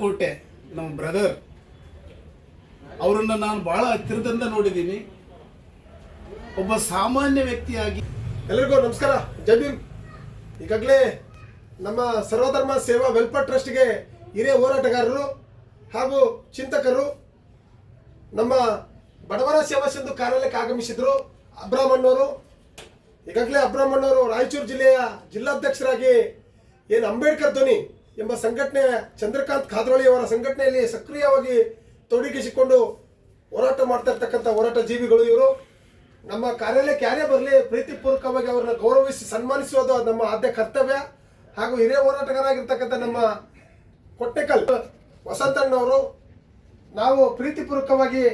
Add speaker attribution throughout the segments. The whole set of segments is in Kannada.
Speaker 1: ಕೋಟೆ, ನಮ್ಮ ಬ್ರದರ್ ಅವರನ್ನ ನಾನು ಬಹಳ ಹತ್ತಿರದಿಂದ ನೋಡಿದ್ದೀನಿ. ಒಬ್ಬ ಸಾಮಾನ್ಯ ವ್ಯಕ್ತಿಯಾಗಿ.
Speaker 2: ಎಲ್ಲರಿಗೂ ನಮಸ್ಕಾರ. ಜೈ ಭೀಮ್. ಈಗಾಗಲೇ ನಮ್ಮ ಸರ್ವಧರ್ಮ ಸೇವಾ ವೆಲ್ಫೇರ್ ಟ್ರಸ್ಟ್ಗೆ ಹಿರಿಯ ಹೋರಾಟಗಾರರು ಹಾಗೂ ಚಿಂತಕರು ನಮ್ಮ ಬಡವರ ಸೇವಾ ಸಿಂಧು ಕಾರ್ಯಾಲಯಕ್ಕೆ ಆಗಮಿಸಿದ್ರು ಅಬ್ರಾಹ್ಮಣ್ಣವರು ಈಗಾಗಲೇ ಅಬ್ರಾಹ್ಮಣ್ಣವರು ರಾಯಚೂರು ಜಿಲ್ಲೆಯ ಜಿಲ್ಲಾಧ್ಯಕ್ಷರಾಗಿ ಏನು ಅಂಬೇಡ್ಕರ್ ಧ್ವನಿ ಎಂಬ ಸಂಘಟನೆ ಚಂದ್ರಕಾಂತ್ ಖಾದ್ರೋಳಿ ಅವರ ಸಂಘಟನೆಯಲ್ಲಿ ಸಕ್ರಿಯವಾಗಿ ತೊಡಗಿಸಿಕೊಂಡು ಹೋರಾಟ ಮಾಡ್ತಾ ಹೋರಾಟ ಜೀವಿಗಳು ಇವರು. ನಮ್ಮ ಕಾರ್ಯಾಲಯಕ್ಕೆ ಯಾರೇ ಬರಲಿ, ಪ್ರೀತಿಪೂರ್ವಕವಾಗಿ ಅವರನ್ನ ಗೌರವಿಸಿ ಸನ್ಮಾನಿಸುವುದು ನಮ್ಮ ಆದ್ಯ ಕರ್ತವ್ಯ. ಹಾಗೂ ಹಿರಿಯ ಹೋರಾಟಗಾರಾಗಿರ್ತಕ್ಕಂಥ ನಮ್ಮ ಕೊಟ್ಟೆಕಲ್ ವಸಂತಣ್ಣವರು, ನಾವು ಪ್ರೀತಿಪೂರ್ವಕವಾಗಿ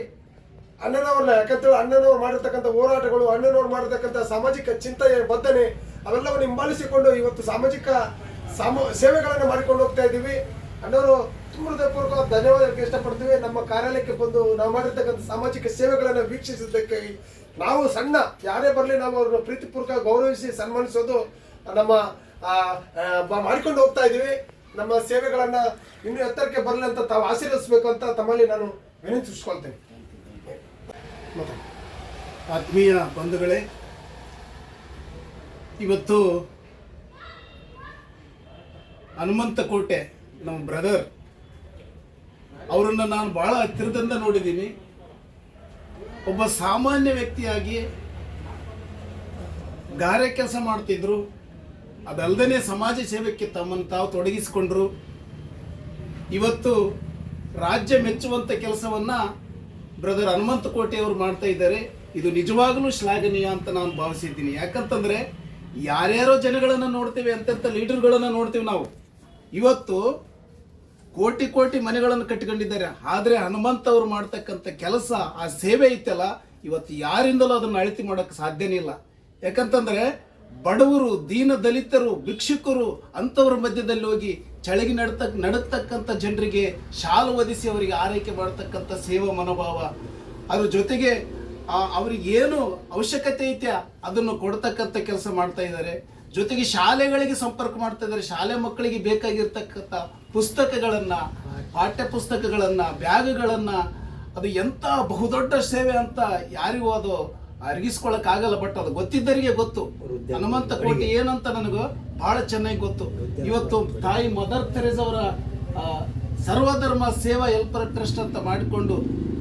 Speaker 2: ಅಣ್ಣನವ್ರನ್ನ, ಯಾಕಂತೇಳಿ ಅಣ್ಣನವ್ರು ಮಾಡಿರ್ತಕ್ಕಂಥ ಹೋರಾಟಗಳು, ಅಣ್ಣನವ್ರು ಮಾಡಿರ್ತಕ್ಕಂಥ ಸಾಮಾಜಿಕ ಚಿಂತನೆ ಬದ್ಧನೆ, ಅವೆಲ್ಲವನ್ನು ಹಿಂಬಾಲಿಸಿಕೊಂಡು ಇವತ್ತು ಸಾಮಾಜಿಕ ಸಾಮ, ಸೇವೆಗಳನ್ನು ಮಾಡಿಕೊಂಡು ಹೋಗ್ತಾ ಇದ್ದೀವಿ. ಅಣ್ಣವರು ತುಂಬ ಹೃದಯಪೂರ್ವಕ ಧನ್ಯವಾದ ಹೇಳಕ್ಕೆ ಇಷ್ಟಪಡ್ತೀವಿ. ನಮ್ಮ ಕಾರ್ಯಾಲಯಕ್ಕೆ ಬಂದು ನಾವು ಮಾಡಿರ್ತಕ್ಕಂಥ ಸಾಮಾಜಿಕ ಸೇವೆಗಳನ್ನು ವೀಕ್ಷಿಸಿದ್ದಕ್ಕೆ ನಾವು ಸಣ್ಣ, ಯಾರೇ ಬರಲಿ ನಾವು ಅವ್ರನ್ನ ಪ್ರೀತಿಪೂರ್ವಕ ಗೌರವಿಸಿ ಸನ್ಮಾನಿಸೋದು ನಮ್ಮ ಮಾಡಿಕೊಂಡು ಹೋಗ್ತಾ ಇದ್ದೀವಿ. ನಮ್ಮ ಸೇವೆಗಳನ್ನ ಇನ್ನೂ ಎತ್ತರಕ್ಕೆ ಬರಲಿ ಅಂತ ತಾವು ಆಶೀರ್ವಿಸಬೇಕು ಅಂತ ತಮ್ಮಲ್ಲಿ ನಾನು ವಿನಂತಿಸ್ಕೊಳ್ತೇನೆ.
Speaker 1: ಆತ್ಮೀಯ ಬಂಧುಗಳೇ, ಇವತ್ತು ಹನುಮಂತ ಕೋಟೆ ನಮ್ಮ ಬ್ರದರ್ ಅವರನ್ನು ನಾನು ಭಾಳ ಹತ್ತಿರದಿಂದ ನೋಡಿದ್ದೀನಿ. ಒಬ್ಬ ಸಾಮಾನ್ಯ ವ್ಯಕ್ತಿಯಾಗಿ ಗಾರೆ ಕೆಲಸ ಮಾಡ್ತಿದ್ರು. ಅದಲ್ಲದೇ ಸಮಾಜ ಸೇವೆಗೆ ತಮ್ಮನ್ನು ತಾವು ತೊಡಗಿಸಿಕೊಂಡ್ರು. ಇವತ್ತು ರಾಜ್ಯ ಮೆಚ್ಚುವಂಥ ಕೆಲಸವನ್ನ ಬ್ರದರ್ ಹನುಮಂತ ಕೋಟೆ ಅವರು ಮಾಡ್ತಾ ಇದ್ದಾರೆ. ಇದು ನಿಜವಾಗಲೂ ಶ್ಲಾಘನೀಯ ಅಂತ ನಾನು ಭಾವಿಸಿದ್ದೀನಿ. ಯಾಕಂತಂದ್ರೆ ಯಾರ್ಯಾರೋ ಜನಗಳನ್ನು ನೋಡ್ತೇವೆ, ಅಂತಂತ ಲೀಡರ್ಗಳನ್ನ ನೋಡ್ತೀವಿ ನಾವು. ಇವತ್ತು ಕೋಟಿ ಕೋಟಿ ಮನೆಗಳನ್ನು ಕಟ್ಟಿಕೊಂಡಿದ್ದಾರೆ. ಆದರೆ ಹನುಮಂತ ಅವರು ಮಾಡ್ತಕ್ಕಂಥ ಕೆಲಸ, ಆ ಸೇವೆ ಐತಲ್ಲ, ಇವತ್ತು ಯಾರಿಂದಲೂ ಅದನ್ನು ಅಳತಿ ಮಾಡೋಕ್ಕೆ ಸಾಧ್ಯನೇ ಇಲ್ಲ. ಯಾಕಂತಂದರೆ ಬಡವರು, ದೀನ ದಲಿತರು, ಭಿಕ್ಷುಕರು ಅಂಥವ್ರ ಮಧ್ಯದಲ್ಲಿ ಹೋಗಿ ಚಳಗಿ ನಡ್ತಕ್ ನಡತಕ್ಕಂಥ ಜನರಿಗೆ ಶಾಲು ಒದಿಸಿ ಅವರಿಗೆ ಆರೈಕೆ ಮಾಡತಕ್ಕಂಥ ಸೇವಾ ಮನೋಭಾವ. ಅದ್ರ ಜೊತೆಗೆ ಅವರಿಗೇನು ಅವ್ರಿಗೆ ಏನು ಅವಶ್ಯಕತೆ ಐತೆ ಅದನ್ನು ಕೊಡ್ತಕ್ಕಂಥ ಕೆಲಸ ಮಾಡ್ತಾ ಇದ್ದಾರೆ. ಜೊತೆಗೆ ಶಾಲೆಗಳಿಗೆ ಸಂಪರ್ಕ ಮಾಡ್ತಾ ಇದ್ದಾರೆ. ಶಾಲೆ ಮಕ್ಕಳಿಗೆ ಬೇಕಾಗಿರ್ತಕ್ಕಂಥ ಪುಸ್ತಕಗಳನ್ನ ಪಾಠ್ಯ ಪುಸ್ತಕಗಳನ್ನ ಬ್ಯಾಗ್ಗಳನ್ನ ಅದು ಎಂತ ಬಹುದೊಡ್ಡ ಸೇವೆ ಅಂತ ಯಾರಿಗೂ ಅದು ಅರಗಿಸ್ಕೊಳಕ್ ಆಗಲ್ಲ ಬಟ್ ಅದು ಗೊತ್ತಿದ್ದರಿಗೆ ಗೊತ್ತು. ಹನುಮಂತ ಕೋಟೆ ಏನಂತ ನನಗೂ ಬಹಳ ಚೆನ್ನಾಗಿ ಗೊತ್ತು. ಇವತ್ತು ತಾಯಿ ಮದರ್ ತೆರೇಸ್ ಅವರ ಸರ್ವಧರ್ಮ ಸೇವಾ ಹೆಲ್ಪರ್ ಟ್ರಸ್ಟ್ ಅಂತ ಮಾಡಿಕೊಂಡು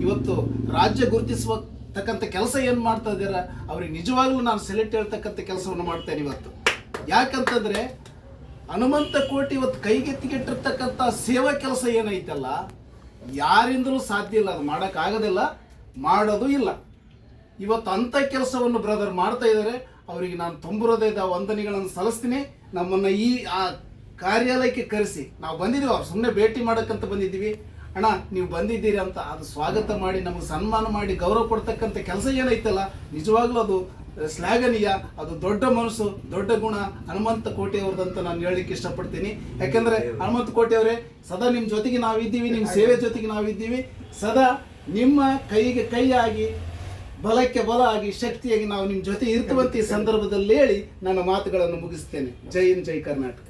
Speaker 1: ಇವತ್ತು ರಾಜ್ಯ ಗುರುತಿಸುವ ತಕ್ಕಂಥ ಕೆಲಸ ಏನು ಮಾಡ್ತಾ ಇದ್ದಾರೆ ಅವ್ರಿಗೆ ನಿಜವಾಗ್ಲೂ ನಾನು ಸೆಲೆಕ್ಟ್ ಹೇಳ್ತಕ್ಕಂಥ ಕೆಲಸವನ್ನು ಮಾಡ್ತೇನೆ ಇವತ್ತು. ಯಾಕಂತಂದ್ರೆ ಹನುಮಂತ ಕೋಟಿ ಇವತ್ತು ಕೈಗೆತ್ತಿಗೆಟ್ಟಿರ್ತಕ್ಕಂಥ ಸೇವಾ ಕೆಲಸ ಏನೈತಲ್ಲ, ಯಾರಿಂದಲೂ ಸಾಧ್ಯ ಇಲ್ಲ. ಅದು ಮಾಡೋಕ್ಕಾಗೋದಿಲ್ಲ ಮಾಡೋದು ಇಲ್ಲ. ಇವತ್ತು ಅಂತ ಕೆಲಸವನ್ನು ಬ್ರದರ್ ಮಾಡ್ತಾ ಇದ್ದಾರೆ. ಅವರಿಗೆ ನಾನು ತುಂಬಿರೋದೇ ವಂದನೆಗಳನ್ನು ಸಲ್ಲಿಸ್ತೀನಿ. ನಮ್ಮನ್ನು ಈ, ಆ ಕಾರ್ಯಾಲಯಕ್ಕೆ ಕರೆಸಿ. ನಾವು ಬಂದಿದ್ದೀವಿ, ಅವ್ರು ಸುಮ್ಮನೆ ಭೇಟಿ ಮಾಡೋಕ್ಕಂತ ಬಂದಿದ್ದೀವಿ. ಅಣ್ಣ, ನೀವು ಬಂದಿದ್ದೀರಿ ಅಂತ ಅದು ಸ್ವಾಗತ ಮಾಡಿ, ನಮಗೆ ಸನ್ಮಾನ ಮಾಡಿ ಗೌರವ ಕೊಡ್ತಕ್ಕಂಥ ಕೆಲಸ ಏನೈತಲ್ಲ, ನಿಜವಾಗ್ಲೂ ಅದು ಶ್ಲಾಘನೀಯ, ಅದು ದೊಡ್ಡ ಮನಸ್ಸು, ದೊಡ್ಡ ಗುಣ, ಹನುಮಂತ ಕೋಟೆ ಅಂತ ನಾನು ಹೇಳಲಿಕ್ಕೆ ಇಷ್ಟಪಡ್ತೀನಿ. ಯಾಕಂದ್ರೆ ಹನುಮಂತ ಕೋಟೆ ಅವರೇ ಸದಾ ನಿಮ್ಮ ಜೊತೆಗೆ ನಾವಿದ್ದೀವಿ ನಿಮ್ಮ ಸೇವೆ ಜೊತೆಗೆ ನಾವಿದ್ದೀವಿ. ಸದಾ ನಿಮ್ಮ ಕೈಗೆ ಕೈಯಾಗಿ, ಬಲಕ್ಕೆ ಬಲ ಆಗಿ, ಶಕ್ತಿಯಾಗಿ ನಾವು ನಿಮ್ಮ ಜೊತೆ ಇರ್ತವಂತ ಈ ಸಂದರ್ಭದಲ್ಲಿ ಹೇಳಿ ನನ್ನ ಮಾತುಗಳನ್ನು ಮುಗಿಸ್ತೇನೆ. ಜೈ ಇನ್ ಜೈ ಕರ್ನಾಟಕ.